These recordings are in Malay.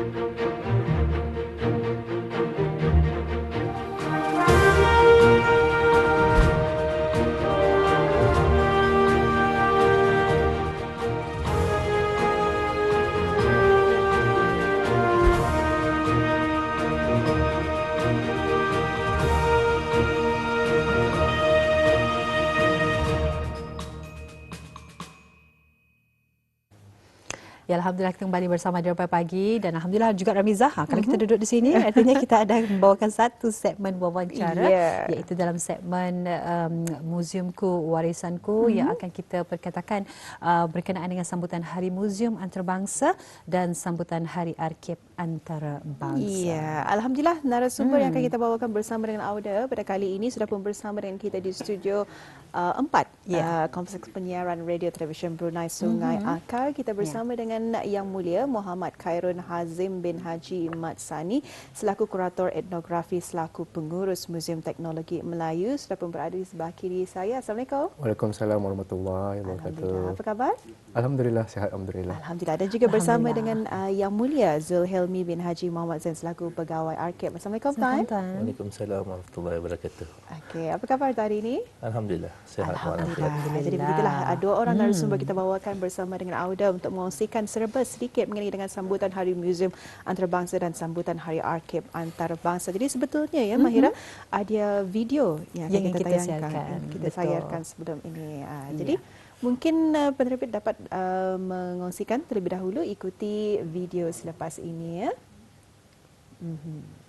Ya, Alhamdulillah kita kembali bersama Jumpa Pagi dan Alhamdulillah juga Ramizah. Ha, kalau kita mhm. duduk di sini artinya kita ada membawakan satu segmen wawancara yeah. iaitu dalam segmen um, Museumku Warisanku mm-hmm. yang akan kita perkatakan uh, berkenaan dengan sambutan Hari Museum Antarabangsa dan sambutan Hari Arkib Antarabangsa. Ya, Alhamdulillah narasumber hmm. yang akan kita bawakan bersama dengan Auda pada kali ini sudah pun bersama dengan kita di studio uh, empat yeah. uh, Kompleks Penyiaran Radio Television Brunei Sungai mm-hmm. Akar. Kita bersama yeah. dengan dengan Yang Mulia Muhammad Khairun Hazim bin Haji Mat Sani selaku kurator etnografi selaku pengurus Museum Teknologi Melayu sudah pun berada di sebelah kiri saya. Assalamualaikum. Waalaikumsalam warahmatullahi wabarakatuh. Apa khabar? Alhamdulillah sihat alhamdulillah. Alhamdulillah dan juga bersama dengan uh, Yang Mulia Zulhelmi bin Haji Muhammad Zain selaku pegawai Arkib. Assalamualaikum Tuan. Waalaikumsalam warahmatullahi wabarakatuh. Okey, apa khabar hari ini? Alhamdulillah sihat alhamdulillah. alhamdulillah. Jadi begitulah dua orang hmm. narasumber kita bawakan bersama dengan Auda untuk mengongsikan serba sedikit mengenai dengan sambutan Hari Museum Antarabangsa dan sambutan Hari Arkib Antarabangsa. Jadi sebetulnya ya Mahira mm-hmm. ada video yang, yang kita, kita tayangkan siarkan. kita Betul. sayarkan sebelum ini. Uh. Jadi mungkin uh, penerbit dapat uh, mengongsikan terlebih dahulu ikuti video selepas ini ya. Mm-hmm.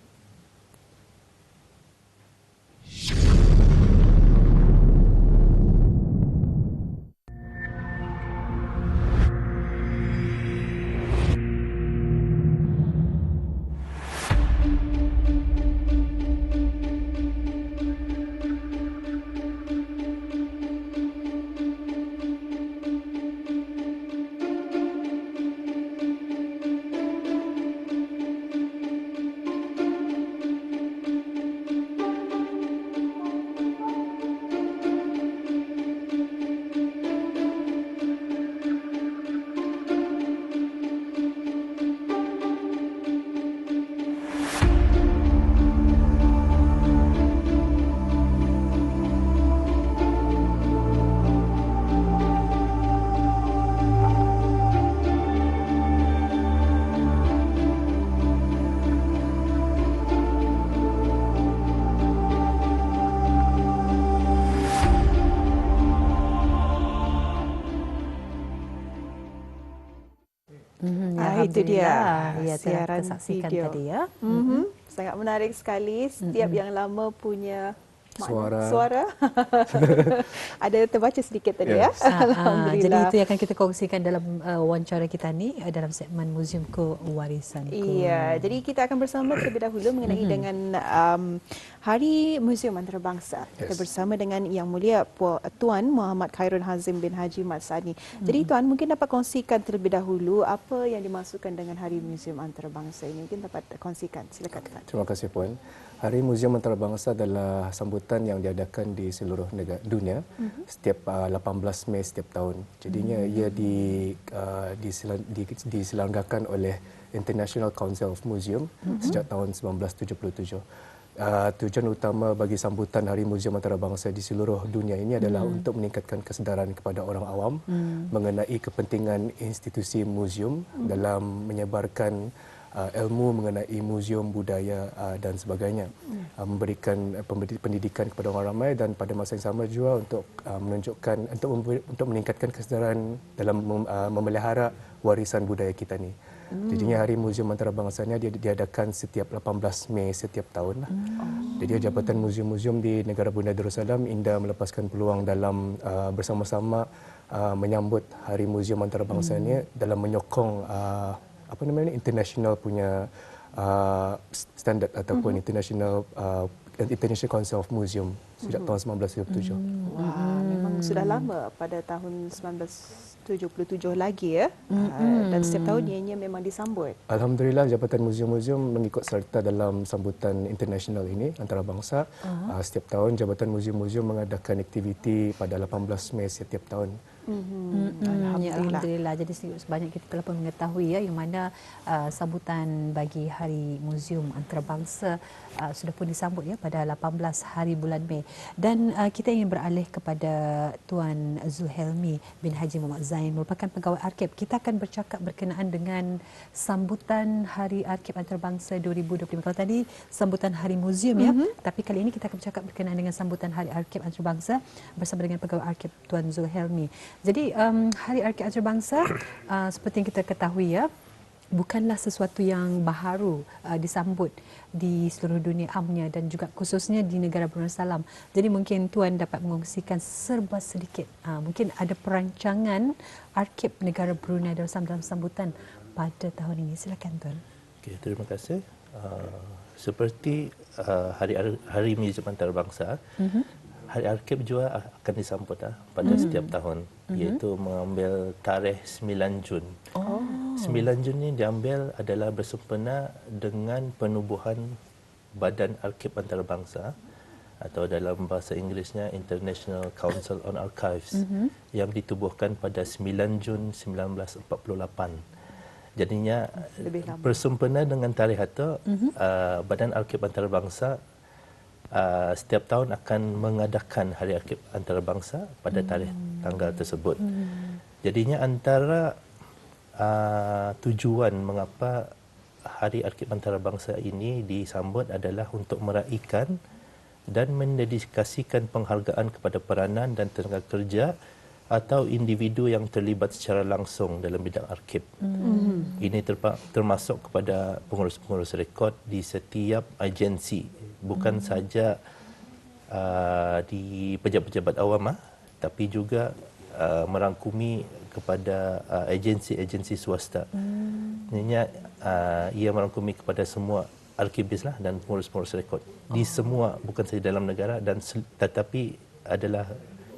Itu dia ya, siaran video tadi ya. Mm-hmm. Sangat menarik sekali. Setiap mm-hmm. yang lama punya suara. Suara. Ada terbaca sedikit tadi yes. ya. Alhamdulillah. Jadi itu yang akan kita kongsikan dalam uh, wawancara kita ni uh, dalam segmen Museumku Warisanku. Iya. Jadi kita akan bersama terlebih dahulu mengenai mm-hmm. dengan um, Hari Museum Antarabangsa. Yes. Kita bersama dengan Yang Mulia Tuan Muhammad Khairul Hazim bin Haji Mat Sani. Mm-hmm. Jadi Tuan mungkin dapat kongsikan terlebih dahulu apa yang dimasukkan dengan Hari Museum Antarabangsa ini. Mungkin dapat kongsikan. Silakan. Terima kasih Puan. Hari Museum Antarabangsa adalah sambutan yang diadakan di seluruh negara dunia uh-huh. setiap uh, 18 Mei setiap tahun. Jadinya uh-huh. ia di, uh, di, diselenggakan oleh International Council of Museum uh-huh. sejak tahun 1977. Uh, tujuan utama bagi sambutan Hari Museum Antarabangsa di seluruh dunia ini adalah hmm. untuk meningkatkan kesedaran kepada orang awam hmm. mengenai kepentingan institusi museum hmm. dalam menyebarkan uh, ilmu mengenai muzium budaya uh, dan sebagainya uh, memberikan uh, pendidikan kepada orang ramai dan pada masa yang sama juga untuk uh, menunjukkan untuk untuk meningkatkan kesedaran dalam mem, uh, memelihara warisan budaya kita ni. Hmm. Jadinya Hari Muzium Antarabangsa ini dia diadakan setiap 18 Mei setiap tahun. Lah. Hmm. Jadi Jabatan Muzium-Muzium di Negara Brunei Darussalam indah melepaskan peluang dalam uh, bersama-sama uh, menyambut Hari Muzium Antarabangsa hmm. ini dalam menyokong uh, apa namanya international punya uh, standard ataupun mm-hmm. international uh, international council of museum sejak tahun 1977. Wah, memang sudah lama pada tahun 1977 lagi ya. Uh, dan setiap tahun ianya memang disambut. Alhamdulillah Jabatan Muzium-Muzium mengikut serta dalam sambutan internasional ini antarabangsa. Uh-huh. Uh, setiap tahun Jabatan Muzium-Muzium mengadakan aktiviti pada 18 Mei setiap tahun. Mm-hmm. Alhamdulillah. Ya, Alhamdulillah. Jadi sebanyak kita telah pun mengetahui ya yang mana uh, sambutan bagi Hari Muzium Antarabangsa uh, sudah pun disambut ya pada 18 hari bulan Mei. Dan uh, kita ingin beralih kepada Tuan Zulhelmi bin Haji Muhammad Zain merupakan pegawai arkib. Kita akan bercakap berkenaan dengan sambutan Hari Arkib Antarabangsa 2025. Kalau tadi sambutan Hari Muzium ya, mm-hmm. tapi kali ini kita akan bercakap berkenaan dengan sambutan Hari Arkib Antarabangsa bersama dengan pegawai arkib Tuan Zulhelmi. Jadi um, Hari Arkib Antarabangsa uh, seperti yang kita ketahui ya bukanlah sesuatu yang baharu uh, disambut di seluruh dunia amnya dan juga khususnya di negara Brunei Salam. Jadi mungkin tuan dapat mengongsikan serba sedikit. Uh, mungkin ada perancangan arkib negara Brunei Darussalam dalam sambutan pada tahun ini. Silakan tuan. Okay, terima kasih. Uh, seperti uh, hari hari Muzium Antarabangsa, uh-huh. Hari Arkib juga akan disambut ah, pada mm. setiap tahun mm-hmm. iaitu mengambil tarikh 9 Jun. Oh. 9 Jun ini diambil adalah bersempena dengan penubuhan Badan Arkib Antarabangsa atau dalam bahasa Inggerisnya International Council on Archives mm-hmm. yang ditubuhkan pada 9 Jun 1948. Jadinya bersempena dengan tarikh itu mm-hmm. uh, Badan Arkib Antarabangsa uh, setiap tahun akan mengadakan Hari Arkib Antarabangsa pada tarikh hmm. tanggal tersebut. Hmm. Jadinya antara uh, tujuan mengapa Hari Arkib Antarabangsa ini disambut adalah untuk meraihkan dan mendedikasikan penghargaan kepada peranan dan tenaga kerja atau individu yang terlibat secara langsung dalam bidang arkib. Mm. Ini termasuk kepada pengurus-pengurus rekod di setiap agensi bukan hmm. saja uh, di pejabat-pejabat awam ah, tapi juga uh, merangkumi kepada uh, agensi-agensi swasta. Hmm. Ini uh, ia merangkumi kepada semua arkibis lah dan pengurus-pengurus rekod oh. di semua bukan saja dalam negara dan tetapi adalah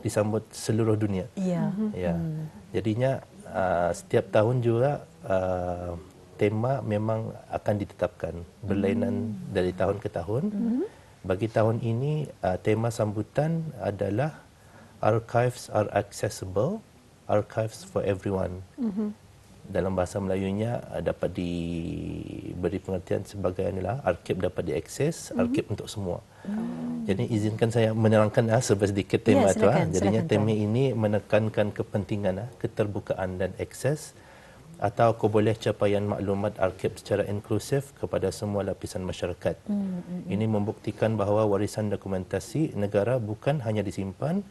disambut seluruh dunia. Ya. Ya. Hmm. Jadinya uh, setiap tahun juga uh, tema memang akan ditetapkan berlainan hmm. dari tahun ke tahun. Hmm. Bagi tahun ini uh, tema sambutan adalah archives are accessible, archives for everyone. Hmm. Dalam bahasa Melayunya uh, dapat diberi pengertian sebagai inilah arkib dapat diakses, hmm. arkib untuk semua. Hmm. Jadi izinkan saya menerangkan uh, sedikit tema ya, itu. Uh. Jadinya tema ini menekankan kepentingan uh, keterbukaan dan akses atau boleh capaian maklumat arkib secara inklusif kepada semua lapisan masyarakat. Mm-hmm. Ini membuktikan bahawa warisan dokumentasi negara bukan hanya disimpan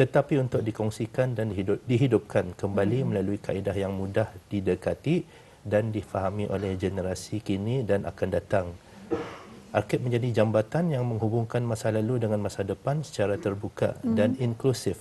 tetapi untuk dikongsikan dan dihidup, dihidupkan kembali mm-hmm. melalui kaedah yang mudah didekati dan difahami oleh generasi kini dan akan datang. Arkib menjadi jambatan yang menghubungkan masa lalu dengan masa depan secara terbuka mm-hmm. dan inklusif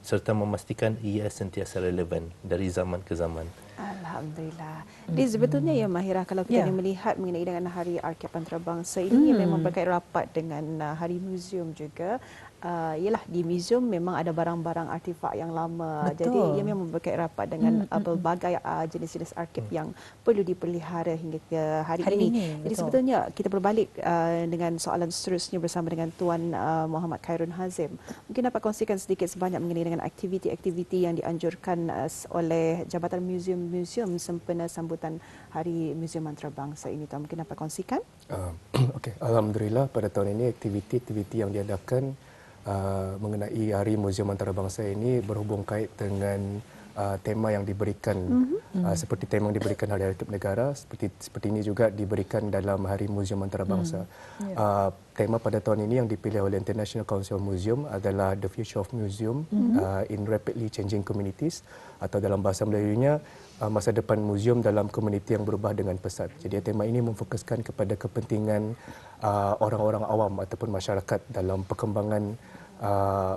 serta memastikan ia sentiasa relevan dari zaman ke zaman. Alhamdulillah. Jadi sebetulnya ya Mahira kalau kita yeah. melihat mengenai dengan Hari Arkib Antarabangsa ini hmm. memang berkait rapat dengan uh, Hari Muzium juga uh, ialah di muzium memang ada barang-barang artifak yang lama. Betul. Jadi ia memang berkait rapat dengan hmm, uh, pelbagai uh, jenis-jenis arkib hmm. yang perlu dipelihara hingga ke hari, hari ini. ini. Jadi betul. sebetulnya kita berbalik uh, dengan soalan seterusnya bersama dengan Tuan uh, Muhammad Khairun Hazim. Mungkin dapat kongsikan sedikit sebanyak mengenai dengan aktiviti-aktiviti yang dianjurkan uh, oleh Jabatan Muzium-Muzium sempena sambutan Hari Muzium Antarabangsa ini. Tuan mungkin dapat kongsikan? Uh, okay. Alhamdulillah pada tahun ini aktiviti-aktiviti yang diadakan uh, mengenai Hari Muzium Antarabangsa ini berhubung kait dengan uh, tema yang diberikan mm-hmm. uh, seperti tema yang diberikan Hari Arkib Negara seperti seperti ini juga diberikan dalam Hari Muzium Antarabangsa. Mm. Yeah. Uh, tema pada tahun ini yang dipilih oleh International Council Museum adalah The Future of Museum mm-hmm. uh, in Rapidly Changing Communities atau dalam bahasa Melayunya uh, masa depan muzium dalam komuniti yang berubah dengan pesat. Jadi tema ini memfokuskan kepada kepentingan uh, orang-orang awam ataupun masyarakat dalam perkembangan uh,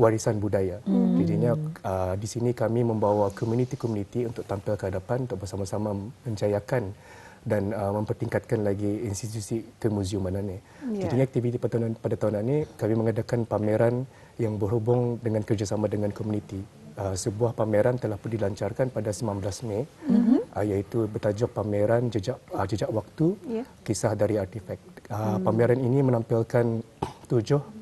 warisan budaya. Hmm. Jadinya uh, di sini kami membawa komuniti-komuniti untuk tampil ke hadapan untuk bersama-sama menjayakan dan uh, mempertingkatkan lagi institusi kemuziuman ini. Yeah. Jadi aktiviti pada tahun, pada tahun ini kami mengadakan pameran yang berhubung dengan kerjasama dengan komuniti. Uh, sebuah pameran telah pun dilancarkan pada 19 Mei mm-hmm. uh, iaitu bertajuk pameran jejak uh, jejak waktu yeah. kisah dari artifak. Uh, mm. Pameran ini menampilkan tujuh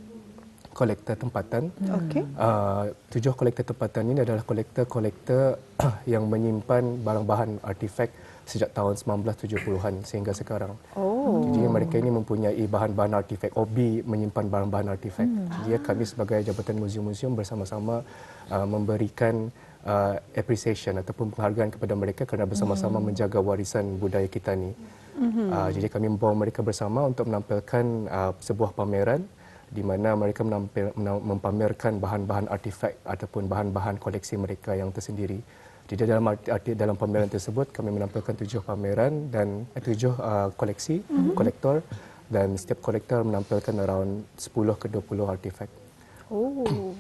kolektor tempatan. Okay. Uh, tujuh kolektor tempatan ini adalah kolektor-kolektor yang menyimpan barang-bahan artifak sejak tahun 1970-an sehingga sekarang. Oh. Jadi mereka ini mempunyai bahan-bahan artifak, hobi menyimpan barang-bahan artifak. Hmm. Jadi kami sebagai Jabatan Museum-Museum bersama-sama uh, memberikan uh, appreciation ataupun penghargaan kepada mereka kerana bersama-sama hmm. menjaga warisan budaya kita ni. Uh, jadi kami membawa mereka bersama untuk menampilkan uh, sebuah pameran di mana mereka menampil, mempamerkan bahan-bahan artifak ataupun bahan-bahan koleksi mereka yang tersendiri. Jadi dalam arti, dalam pameran tersebut kami menampilkan tujuh pameran dan eh, tujuh uh, koleksi mm-hmm. kolektor dan setiap kolektor menampilkan around 10 ke 20 artifak. Oh.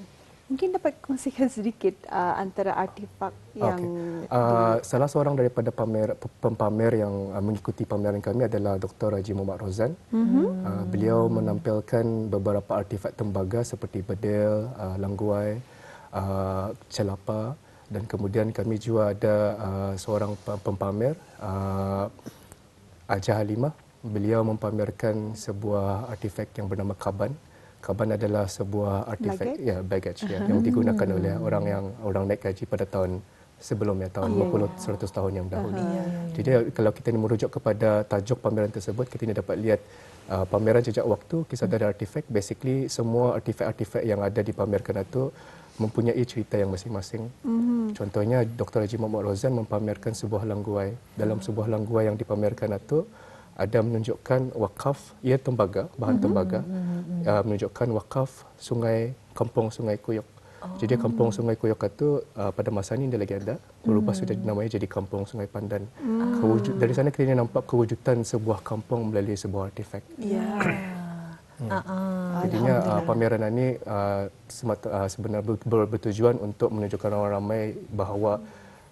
Mungkin dapat kongsikan sedikit uh, antara artifak yang okay. uh, salah seorang daripada pamer pempamer yang uh, mengikuti pameran kami adalah Dr. Haji Muhammad Rozan. Mm-hmm. Uh, beliau menampilkan beberapa artifak tembaga seperti bedel, uh, langguai, uh, celapa dan kemudian kami juga ada uh, seorang pempamer uh, Aja Halimah beliau mempamerkan sebuah artifak yang bernama kaban kaban adalah sebuah artifak baggage? ya baggage uh-huh. ya yang digunakan oleh orang yang orang naik haji pada tahun sebelumnya tahun oh, 50 yeah. 100 tahun yang dahulu. Uh-huh. Yeah, yeah, Jadi kalau kita ini merujuk kepada tajuk pameran tersebut kita ini dapat lihat uh, pameran jejak waktu kisah dari artifak basically semua artifak-artifak yang ada dipamerkan itu mempunyai cerita yang masing-masing. Mm-hmm. Contohnya Dr. Haji Muhammad Rozan mempamerkan sebuah langguai. Dalam sebuah langguai yang dipamerkan itu ada menunjukkan wakaf ia tembaga, bahan mm-hmm. tembaga. Mm-hmm. Uh, menunjukkan wakaf sungai kampung Sungai Kuyok. Oh. Jadi kampung Sungai Kuyok itu uh, pada masa ini dia lagi ada. Berubah mm-hmm. sudah dinamai jadi kampung Sungai Pandan. Mm-hmm. Kewujud, dari sana kita nampak kewujudan sebuah kampung melalui sebuah artifak. Yeah. Hmm. Uh-uh. Jadinya uh, pameran ini uh, semata, uh, sebenarnya ber, bertujuan untuk menunjukkan orang ramai bahawa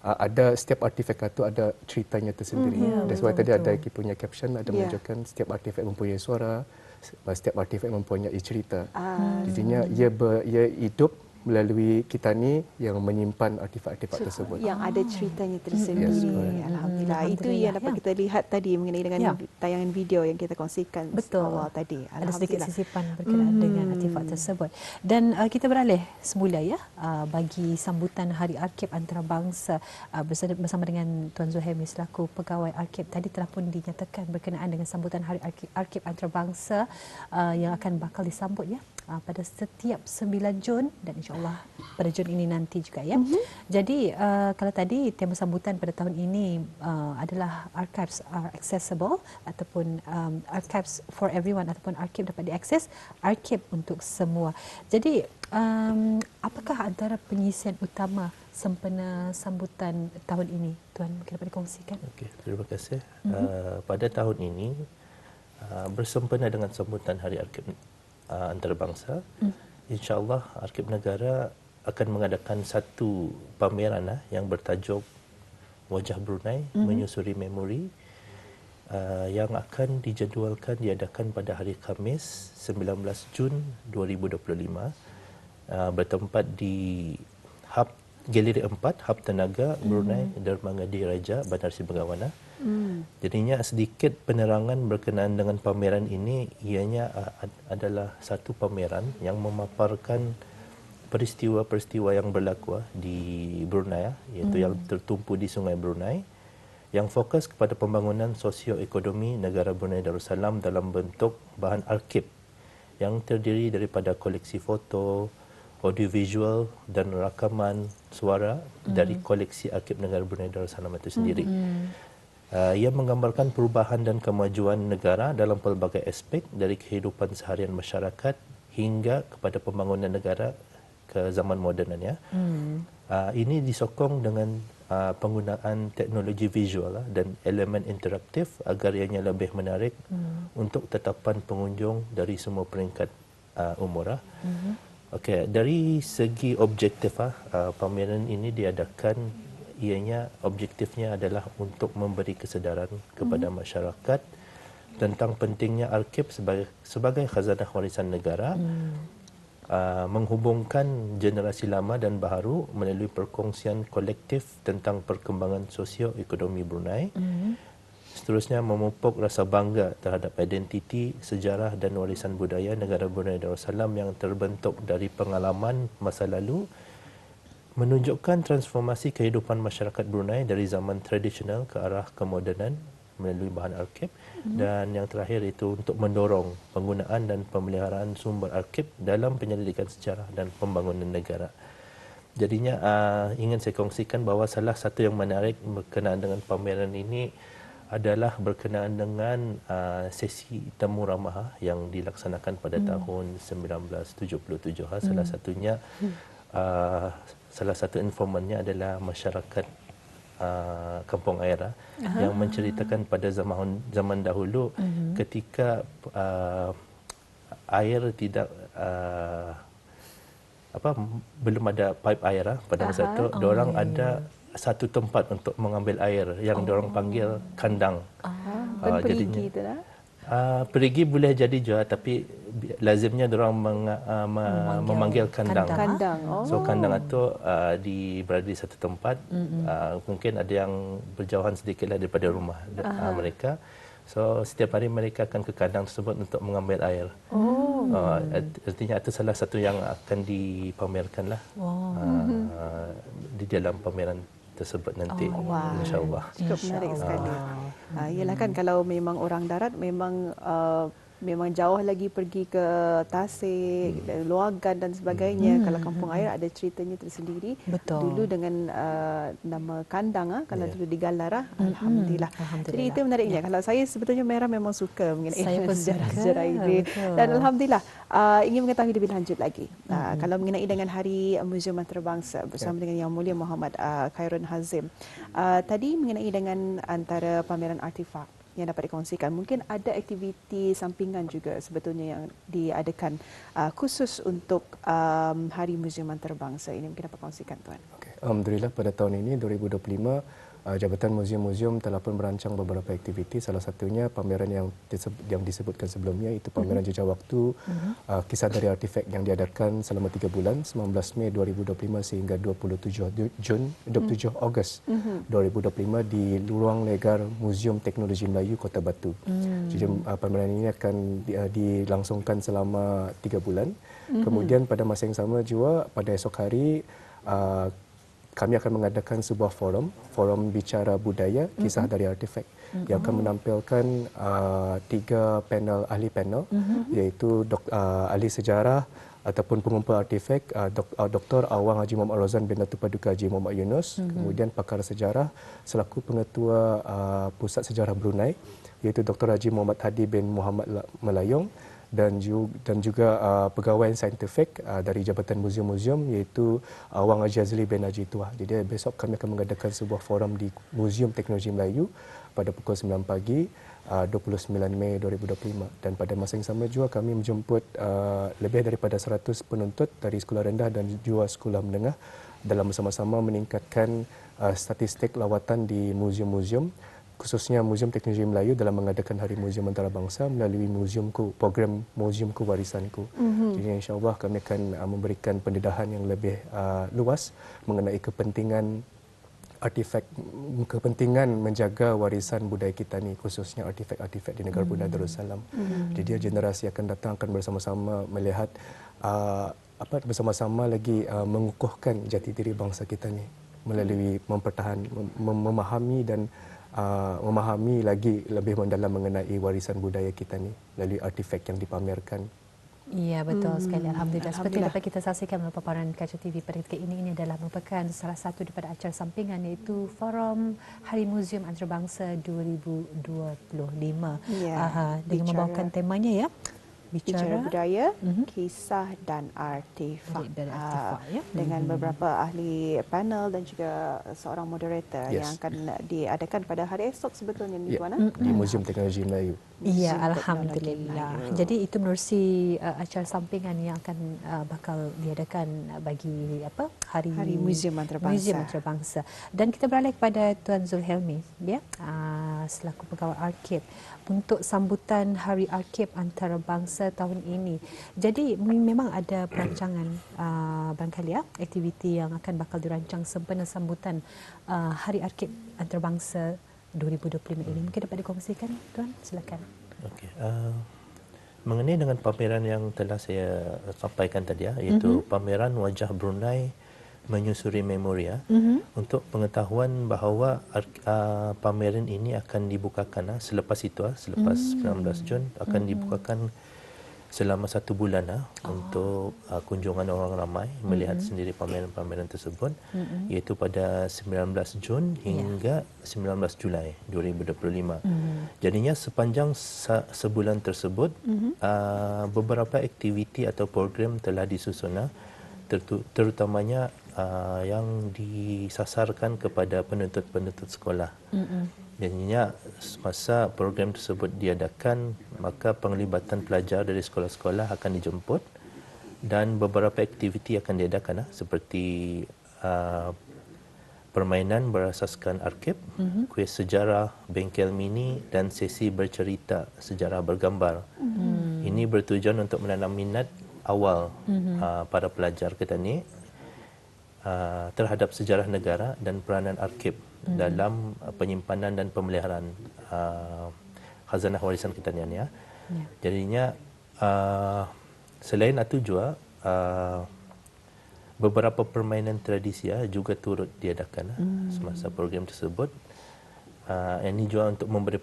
uh, ada setiap artifak itu ada ceritanya tersendiri. Mm, yeah, That's why tadi ada kita punya caption ada yeah. menunjukkan setiap artifak mempunyai suara, setiap artifak mempunyai cerita. Uh. Jadinya ia ber, ia hidup melalui kita ni yang menyimpan artifak-artifak tersebut. Yang ada ceritanya tersendiri. Yes, Alhamdulillah. Alhamdulillah. Itu yang dapat ya. kita lihat tadi mengenai dengan ya. tayangan video yang kita kongsikan Betul. awal tadi. Ada sedikit sisipan berkenaan hmm. dengan artifak tersebut. Dan uh, kita beralih semula ya uh, bagi sambutan Hari Arkib Antarabangsa uh, bersama dengan Tuan Zuhaimi selaku pegawai Arkib tadi telah pun dinyatakan berkenaan dengan sambutan Hari Arkib, Arkib Antarabangsa uh, yang akan bakal disambut ya uh, pada setiap 9 Jun dan insyaAllah pada Jun ini nanti juga ya. Mm-hmm. Jadi uh, kalau tadi tema sambutan pada tahun ini uh, adalah archives are accessible ataupun um, archives for everyone ataupun archive dapat diakses, archive untuk semua. Jadi um, apakah antara pengisian utama sempena sambutan tahun ini tuan mungkin dapat dikongsikan? Okey, terima kasih. Mm-hmm. Uh, pada tahun ini uh, bersempena dengan sambutan Hari Arkib uh, antarabangsa. Hmm. InsyaAllah Arkib Negara akan mengadakan satu pameran uh, yang bertajuk Wajah Brunei hmm. Menyusuri Memori uh, yang akan dijadualkan diadakan pada hari Khamis 19 Jun 2025 uh, bertempat di Hub Galeri 4 Hub Tenaga Brunei hmm. Dermangadi Raja Bandar Begawan. Hmm. Jadinya sedikit penerangan berkenaan dengan pameran ini ianya adalah satu pameran yang memaparkan peristiwa-peristiwa yang berlaku di Brunei iaitu hmm. yang tertumpu di Sungai Brunei yang fokus kepada pembangunan sosioekonomi negara Brunei Darussalam dalam bentuk bahan arkib yang terdiri daripada koleksi foto, audiovisual dan rakaman suara hmm. dari koleksi arkib negara Brunei Darussalam itu sendiri. Hmm uh, ia menggambarkan perubahan dan kemajuan negara dalam pelbagai aspek dari kehidupan seharian masyarakat hingga kepada pembangunan negara ke zaman moden ya. Hmm. Uh, ini disokong dengan uh, penggunaan teknologi visual uh, dan elemen interaktif agar ianya lebih menarik hmm. untuk tetapan pengunjung dari semua peringkat uh, umur. Uh. Hmm. Okey, dari segi objektif uh, pameran ini diadakan ianya objektifnya adalah untuk memberi kesedaran kepada mm-hmm. masyarakat tentang pentingnya arkib sebagai sebagai khazanah warisan negara mm. uh, menghubungkan generasi lama dan baharu melalui perkongsian kolektif tentang perkembangan sosio-ekonomi Brunei. Mm. Seterusnya memupuk rasa bangga terhadap identiti, sejarah dan warisan budaya negara Brunei Darussalam yang terbentuk dari pengalaman masa lalu menunjukkan transformasi kehidupan masyarakat Brunei dari zaman tradisional ke arah kemodenan melalui bahan arkib hmm. dan yang terakhir itu untuk mendorong penggunaan dan pemeliharaan sumber arkib dalam penyelidikan sejarah dan pembangunan negara. Jadinya uh, ingin saya kongsikan bahawa salah satu yang menarik berkenaan dengan pameran ini adalah berkenaan dengan uh, sesi temu ramah yang dilaksanakan pada hmm. tahun 1977. Salah hmm. Uh, salah satu informannya adalah masyarakat uh, Kampung Aira uh yang menceritakan pada zaman zaman dahulu uh-huh. ketika uh, air tidak uh, apa belum ada pipe air uh, pada masa uh-huh. itu oh, orang yeah. ada satu tempat untuk mengambil air yang oh. orang panggil kandang. Uh-huh. Uh, jadinya. Uh, perigi boleh jadi juga tapi lazimnya orang meng, uh, memanggil, memanggil kandang. kandang. Oh. So kandang itu uh, di berada di satu tempat. Mm-hmm. Uh, mungkin ada yang berjauhan sedikitlah daripada rumah uh, mereka. So setiap hari mereka akan ke kandang tersebut untuk mengambil air. Oh. Uh, artinya itu salah satu yang akan dipamerkan lah oh. uh, di dalam pameran tersebut nanti oh, wow. insyaallah cukup menarik sekali. Ah uh, iyalah kan kalau memang orang darat memang uh, memang jauh lagi pergi ke Tasik, hmm. Luagan dan sebagainya. Hmm. Kalau Kampung Air ada ceritanya tersendiri. Betul. Dulu dengan uh, nama kandang ah kalau yeah. dulu di Galar ah. Hmm. Alhamdulillah. Alhamdulillah. Jadi itu menariknya. Kalau saya sebetulnya Merah memang suka mengenai sejarah-sejarah ini. Dan alhamdulillah uh, ingin mengetahui lebih lanjut lagi. Uh, hmm. kalau mengenai dengan Hari Muzium Antarabangsa bersama yeah. dengan Yang Mulia Muhammad uh, Khairun Hazim. Uh, tadi mengenai dengan antara pameran artifak yang dapat dikongsikan. Mungkin ada aktiviti sampingan juga sebetulnya yang diadakan uh, khusus untuk um, Hari Muzium Antarabangsa ini. Mungkin dapat kongsikan Tuan. Okay. Alhamdulillah pada tahun ini 2025 uh, Jabatan Muzium-Muzium telah pun merancang beberapa aktiviti salah satunya pameran yang disebut, yang disebutkan sebelumnya itu pameran mm-hmm. jejak waktu mm-hmm. uh, kisah dari artifak yang diadakan selama 3 bulan 19 Mei 2025 sehingga 27 Jun 27 mm-hmm. Ogos mm-hmm. 2025 di Ruang Legar Muzium Teknologi Melayu Kota Batu. Mm-hmm. Jadi uh, pameran ini akan uh, dilangsungkan selama 3 bulan. Mm-hmm. Kemudian pada masa yang sama juga pada esok hari uh, kami akan mengadakan sebuah forum, forum bicara budaya, kisah mm-hmm. dari artifak mm-hmm. yang akan menampilkan uh, tiga panel ahli panel mm-hmm. iaitu dok, uh, ahli sejarah ataupun pengumpul artifak uh, dok, uh, Dr. Awang Haji Muhammad Rozan bin Datuk Paduka Haji Muhammad Yunus, mm-hmm. kemudian pakar sejarah selaku pengetua uh, Pusat Sejarah Brunei iaitu Dr. Haji Muhammad Hadi bin Muhammad Melayong dan juga, dan juga uh, pegawai saintifik uh, dari Jabatan Muzium-Muzium iaitu uh, Wang Ajazli bin Haji Tuah. Jadi besok kami akan mengadakan sebuah forum di Muzium Teknologi Melayu pada pukul 9 pagi uh, 29 Mei 2025 dan pada masa yang sama juga kami menjemput uh, lebih daripada 100 penuntut dari sekolah rendah dan juga sekolah menengah dalam bersama-sama meningkatkan uh, statistik lawatan di muzium-muzium khususnya Muzium Teknologi Melayu dalam mengadakan Hari Muzium Antarabangsa melalui muziumku, program Muziumku Warisanku. Mm-hmm. Jadi insyaAllah kami akan uh, memberikan pendedahan yang lebih uh, luas mengenai kepentingan artifak, kepentingan menjaga warisan budaya kita ni khususnya artifak-artifak di negara mm-hmm. Brunei Darussalam. Mm-hmm. Jadi generasi akan datang akan bersama-sama melihat uh, apa bersama-sama lagi uh, mengukuhkan jati diri bangsa kita ni melalui mempertahan mem- memahami dan uh, memahami lagi lebih mendalam mengenai warisan budaya kita ni melalui artifak yang dipamerkan. Iya betul hmm. sekali Alhamdulillah. Seperti dapat kita saksikan melalui paparan Kaca TV pada ketika ini ini adalah merupakan salah satu daripada acara sampingan iaitu Forum Hari Muzium Antarabangsa 2025. Ya, dengan membawakan temanya ya bicara, bicara budaya, mm-hmm. kisah dan artifak. Dan artifak ya. Dengan mm-hmm. beberapa ahli panel dan juga seorang moderator yes. yang akan diadakan pada hari esok sebetulnya ni yeah. tuan. Mm-hmm. Di Museum Teknologi Melayu. Iya, alhamdulillah. Jadi itu menerusi uh, acara sampingan yang akan uh, bakal diadakan bagi apa? Hari Hari Museum Antarabangsa. Museum Antarabangsa. Dan kita beralih kepada Tuan Zulhelmi ya, uh, selaku pegawai arkib untuk sambutan Hari Arkib Antarabangsa tahun ini. Jadi memang ada perancangan uh, barangkali ya, aktiviti yang akan bakal dirancang sempena sambutan uh, Hari Arkib Antarabangsa 2025 ini mungkin dapat dikongsikan tuan silakan okey uh, mengenai dengan pameran yang telah saya sampaikan tadi ya iaitu mm-hmm. pameran wajah Brunei menyusuri memori ya mm-hmm. untuk pengetahuan bahawa uh, pameran ini akan dibukakan uh, selepas itu uh, selepas mm-hmm. 19 Jun akan mm-hmm. dibukakan selama satu bulan uh, oh. untuk uh, kunjungan orang ramai mm-hmm. melihat sendiri pameran-pameran tersebut mm-hmm. iaitu pada 19 Jun hingga yeah. 19 Julai 2025. Mm-hmm. Jadinya sepanjang sa- sebulan tersebut mm-hmm. uh, beberapa aktiviti atau program telah disusun uh, terutamanya uh, yang disasarkan kepada penuntut-penuntut sekolah. Mm-hmm. Jadinya semasa program tersebut diadakan, maka penglibatan pelajar dari sekolah-sekolah akan dijemput dan beberapa aktiviti akan diadakan ah, seperti uh, permainan berasaskan arkib, mm-hmm. kuis sejarah, bengkel mini dan sesi bercerita sejarah bergambar. Mm-hmm. Ini bertujuan untuk menanam minat awal mm-hmm. uh, para pelajar kita ni uh, terhadap sejarah negara dan peranan arkib hmm. dalam uh, penyimpanan dan pemeliharaan uh, khazanah warisan kita ni ya. ya. Jadinya uh, selain itu juga uh, beberapa permainan tradisi ya, juga turut diadakan uh, hmm. semasa program tersebut. Uh, ini juga untuk memberi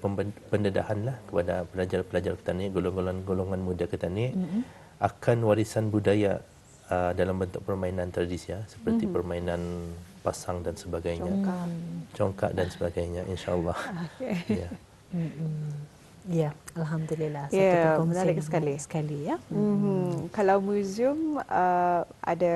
pendedahan lah kepada pelajar-pelajar kita ni, golongan-golongan muda kita ni hmm. akan warisan budaya uh, dalam bentuk permainan tradisi ya, seperti hmm. permainan pasang dan sebagainya. Congkak, congkak dan sebagainya insyaallah okay. ya Ya, alhamdulillah. Satu ya, menarik sekali. Sekali ya. Mm-hmm. Kalau museum uh, ada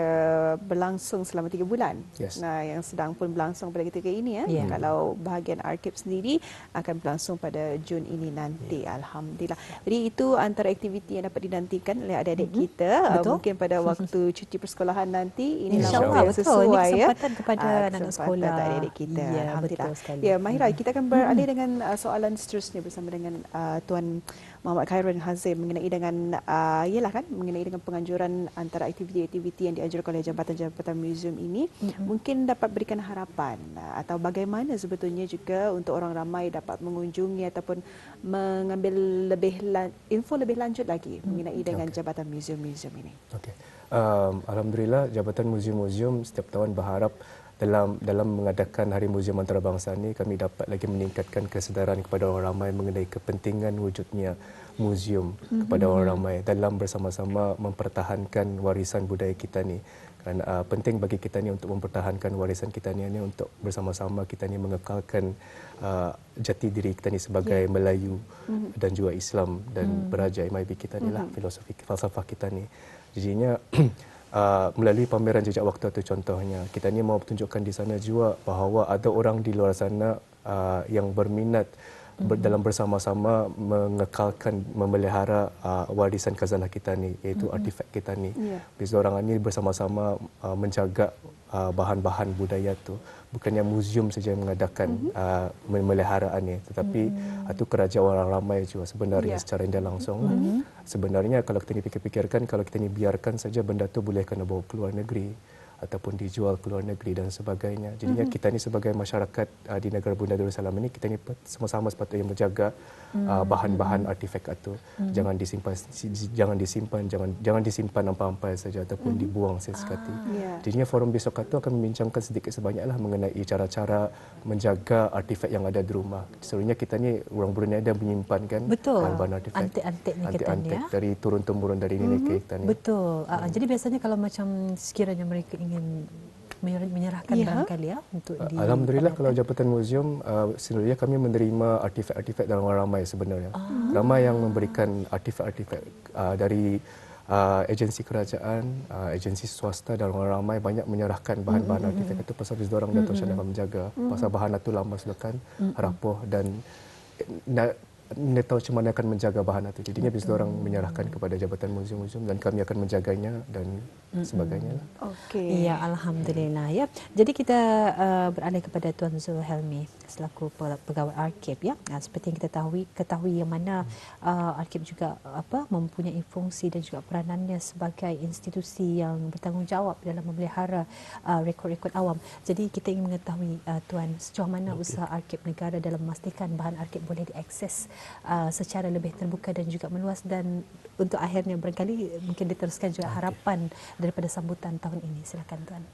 berlangsung selama tiga bulan. Yes. Nah, yang sedang pun berlangsung pada ketika ini ya. Yeah. Kalau bahagian arkib sendiri akan berlangsung pada Jun ini nanti. Yeah. Alhamdulillah. Jadi itu antara aktiviti yang dapat dinantikan oleh adik-adik mm-hmm. kita. Uh, betul. Uh, mungkin pada waktu cuti persekolahan nanti ini insyaallah sesuai ini ya. kesempatan kepada uh, anak-anak sekolah. adik-adik kita. Ya, Alhamdulillah. Betul sekali. Ya, Mahira, kita akan beralih mm-hmm. dengan uh, soalan seterusnya bersama dengan uh, Tuan Muhammad Khairul Hazim mengenai dengan uh, yalah kan mengenai dengan penganjuran antara aktiviti-aktiviti yang dianjurkan oleh jabatan-jabatan museum ini mm-hmm. mungkin dapat berikan harapan uh, atau bagaimana sebetulnya juga untuk orang ramai dapat mengunjungi ataupun mengambil lebih lan- info lebih lanjut lagi mm-hmm. mengenai dengan okay. jabatan museum-museum ini. Okey. Um, alhamdulillah jabatan museum-museum setiap tahun berharap dalam dalam mengadakan Hari Muzium Antarabangsa ini kami dapat lagi meningkatkan kesedaran kepada orang ramai mengenai kepentingan wujudnya muzium mm-hmm. kepada orang ramai dalam bersama-sama mempertahankan warisan budaya kita ni kerana uh, penting bagi kita ni untuk mempertahankan warisan kita ni ini untuk bersama-sama kita ni mengekalkan uh, jati diri kita ni sebagai yeah. Melayu mm-hmm. dan juga Islam dan mm-hmm. beraja MIB kita ni lah mm-hmm. filosofi falsafah kita ni jadinya Uh, melalui pameran jejak waktu itu contohnya kita ni mau tunjukkan di sana juga bahawa ada orang di luar sana uh, yang berminat ber, mhm. dalam bersama-sama mengekalkan memelihara uh, warisan khazanah kita ni iaitu mm-hmm. artifak kita ni. Yeah. Bila orang ini bersama-sama uh, menjaga uh, bahan-bahan budaya tu bukannya muzium saja yang mengadakan mm-hmm. uh, memeliharaannya tetapi mm-hmm. itu kerajaan orang ramai juga sebenarnya yeah. secara tidak langsung mm-hmm. sebenarnya kalau kita ni fikir-fikirkan kalau kita ni biarkan saja benda tu boleh kena bawa keluar negeri ataupun dijual ke luar negeri dan sebagainya. Jadinya mm-hmm. kita ni sebagai masyarakat uh, di negara Bunda Darussalam ini kita ni sama-sama sepatutnya menjaga mm-hmm. uh, bahan-bahan artifak itu. Mm-hmm. Jangan disimpan jangan disimpan jangan jangan disimpan ampai-ampai saja ataupun mm-hmm. dibuang sesekali. Ah, yeah. Jadinya forum besok itu akan membincangkan sedikit sebanyaklah mengenai cara-cara menjaga artifak yang ada di rumah. Sebenarnya kita ni orang Brunei ada menyimpan kan bahan-bahan artifak. Antik-antik ni kita ni ya. dari turun-temurun dari nenek mm-hmm. kita ni. Betul. Uh, mm. Jadi biasanya kalau macam sekiranya mereka ingin menyerahkan ya. barangkali ya untuk di Alhamdulillah kalau Jabatan Museum uh, sebenarnya kami menerima artifak-artifak dalam ramai sebenarnya. Ah. Ramai yang memberikan artifak-artifak uh, dari uh, agensi kerajaan, uh, agensi swasta dan orang ramai banyak menyerahkan bahan-bahan mm-hmm. artifak itu pasal biz orang Dato' mm-hmm. menjaga mm-hmm. pasal bahan itu lama sudah mm-hmm. rapuh dan eh, tahu macam mana akan menjaga bahan itu. Jadinya bila orang menyerahkan kepada Jabatan Museum-Museum dan kami akan menjaganya dan mm-hmm. sebagainya. Okey. Ya, alhamdulillah ya. Jadi kita uh, beralih kepada Tuan Zul Helmi selaku pegawai arkib ya. Uh, seperti yang kita tahu ketahui yang mana uh, arkib juga apa mempunyai fungsi dan juga peranannya sebagai institusi yang bertanggungjawab dalam memelihara uh, rekod-rekod awam. Jadi kita ingin mengetahui uh, tuan sejauh mana okay. usaha arkib negara dalam memastikan bahan arkib boleh diakses uh, secara lebih terbuka dan juga meluas dan untuk akhirnya barangkali mungkin diteruskan juga harapan daripada sambutan tahun ini silakan tuan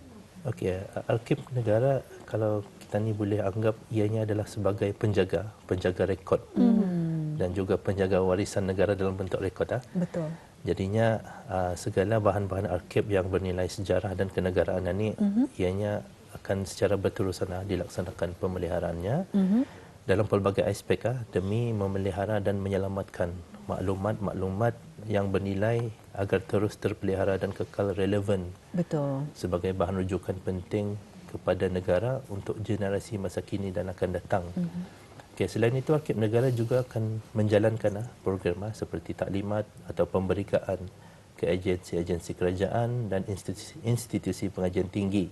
Okey, Arkib Negara kalau kita ni boleh anggap ianya adalah sebagai penjaga, penjaga rekod mm. dan juga penjaga warisan negara dalam bentuk rekod. Ah. Betul. Jadinya uh, segala bahan-bahan arkib yang bernilai sejarah dan kenegaraan ini mm-hmm. ianya akan secara berterusan dilaksanakan pemeliharaannya. Mm-hmm dalam pelbagai aspek ah, demi memelihara dan menyelamatkan maklumat-maklumat yang bernilai agar terus terpelihara dan kekal relevan. Betul. Sebagai bahan rujukan penting kepada negara untuk generasi masa kini dan akan datang. Mm-hmm. Okay, selain itu, Arkib Negara juga akan menjalankan ah, program ah, seperti taklimat atau pemberikaan ke agensi-agensi kerajaan dan institusi, institusi pengajian tinggi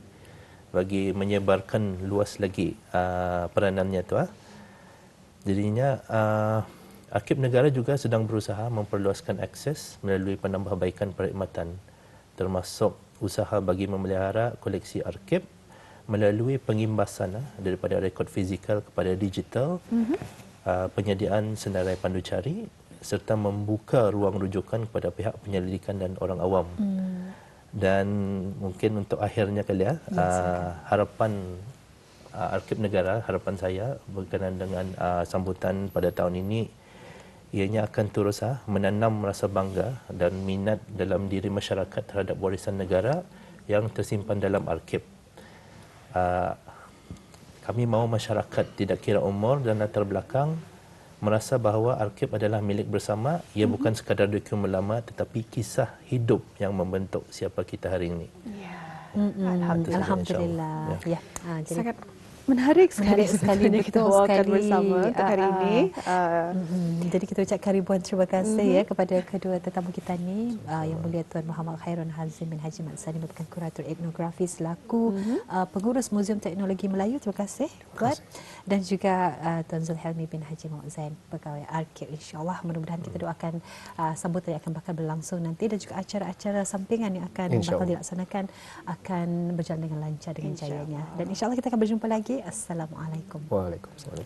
bagi menyebarkan luas lagi uh, peranannya itu. Uh, Jadinya uh, Arkib Negara juga sedang berusaha memperluaskan akses melalui penambahbaikan perkhidmatan termasuk usaha bagi memelihara koleksi arkib melalui pengimbasan uh, daripada rekod fizikal kepada digital, mm-hmm. penyediaan senarai pandu cari serta membuka ruang rujukan kepada pihak penyelidikan dan orang awam. Mm. Dan mungkin untuk akhirnya kali ya, yes, uh, harapan uh, Arkib Negara harapan saya berkenaan dengan uh, sambutan pada tahun ini ianya akan terus uh, menanam rasa bangga dan minat dalam diri masyarakat terhadap warisan negara yang tersimpan dalam arkib. Uh, kami mahu masyarakat tidak kira umur dan latar belakang merasa bahawa arkib adalah milik bersama ia mm-hmm. bukan sekadar dokumen lama tetapi kisah hidup yang membentuk siapa kita hari ini. Ya. Mm-hmm. Alhamdulillah. Alhamdulillah. Ya. ya. Ha, jadi sangat Menarik sekali, Menarik sekali kita bawakan bersama untuk hari uh, ini. Uh, uh, jadi kita ucapkan ribuan terima kasih uh-huh. ya kepada kedua tetamu kita ni uh, yang mulia Tuan Muhammad Khairun Hazim bin Haji Mansani merupakan kurator etnografi selaku uh-huh. uh, pengurus Muzium Teknologi Melayu. Terima kasih Tuan. Dan juga uh, Tuan Zulhelmi bin Haji Muhammad Zain pegawai arkib insya-Allah mudah-mudahan kita doakan uh, sambutan yang akan bakal berlangsung nanti dan juga acara-acara sampingan yang akan bakal dilaksanakan akan berjalan dengan lancar dengan jayanya. Dan insya-Allah kita akan berjumpa lagi. Assalamualaikum. Waalaikumsalam.